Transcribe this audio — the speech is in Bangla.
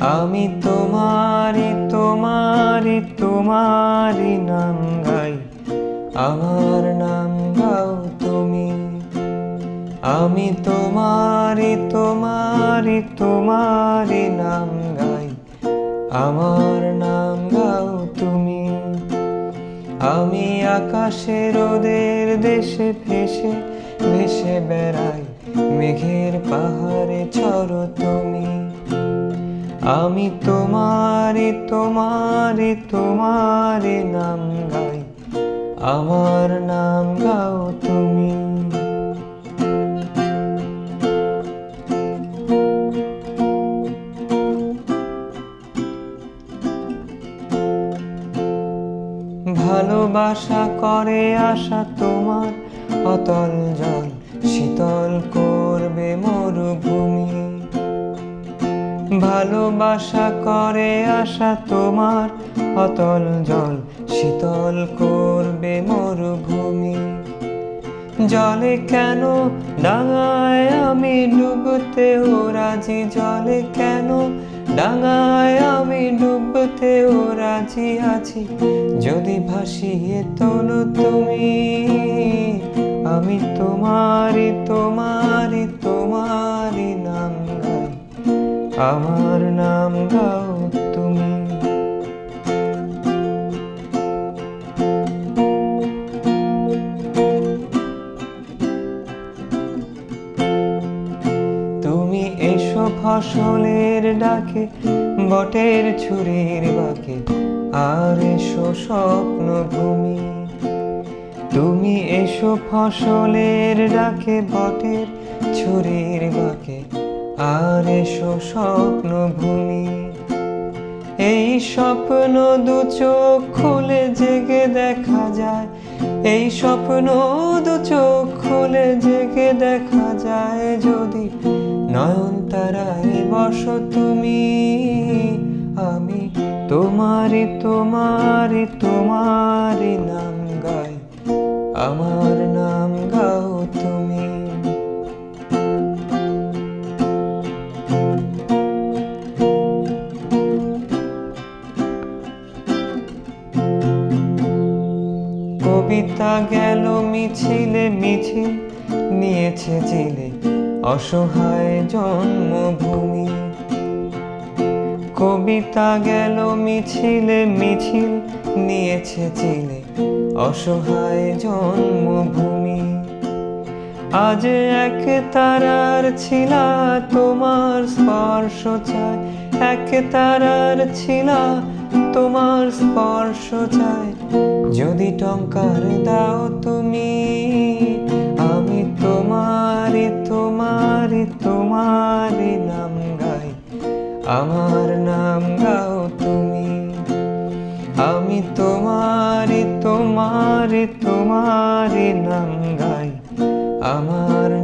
আমি তোমারি তোমারি তোমারি নাম গাই। আমার নাম গাও তুমি। আমি তোমারি তোমারি তোমারি নাম গাই। আমার নাম গাও তুমি। আমি আকাশে রোদের দেশে ভেসে ভেসে বেড়াই। মেঘের পাহাড়ে চড়ো তুমি। আমি তোমারি তোমারি তোমারি নাম গাই। আমার নাম গাও তুমি। ভালোবাসা করে আশা তোমার, অতল জল শীতল করবে মরুভূমি। ভালোবাসা করে আশা তোমার। অতল জল শীতল করবে মরুভূমি। জলে কেন ডাঙায় আমি ডুবতেও রাজি? জলে কেন ডাঙায় আমি ডুবতেও রাজি আছি? যদি ভাসিয়ে তোলো তুমি, আমি তোমারি তোমারি তোমারি আমার নাম গাও তুমি। তুমি এসো ফসলের ডাকে, বটের ছুরির বাকে, আর এসো স্বপ্ন ভূমি তুমি এসো ফসলের ডাকে, বটের ছুরির বাকে। আর এসো স্বপ্ন ভূমি এই স্বপ্ন দু চোখ খুলে জেগে দেখা যায়। এই স্বপ্ন দু চোখ খুলে জেগে দেখা যায় যদি নয়ন তারায় বসো তুমি। আমি তোমারি তোমারি তোমারি নাম গাই। আমার কবিতা গেল মিছিলে মিছিল, নিয়েছে চিলে অসহায় জন্মভূমি। কবিতা গেল মিছিলে মিছিল, নিয়েছে চিলে অসহায় জন্মভূমি। আজ এক তারার ছিলা, তোমার স্পর্শ চাই এক তারার ছিলা, তোমার স্পর্শ চাই। যদি টঙ্কার দাও তুমি, আমি তোমারি তোমারি তোমারি নাম গাই। আমার নাম গাও তুমি, আমি তোমারি তোমারি তোমারি নাম গাই। আমার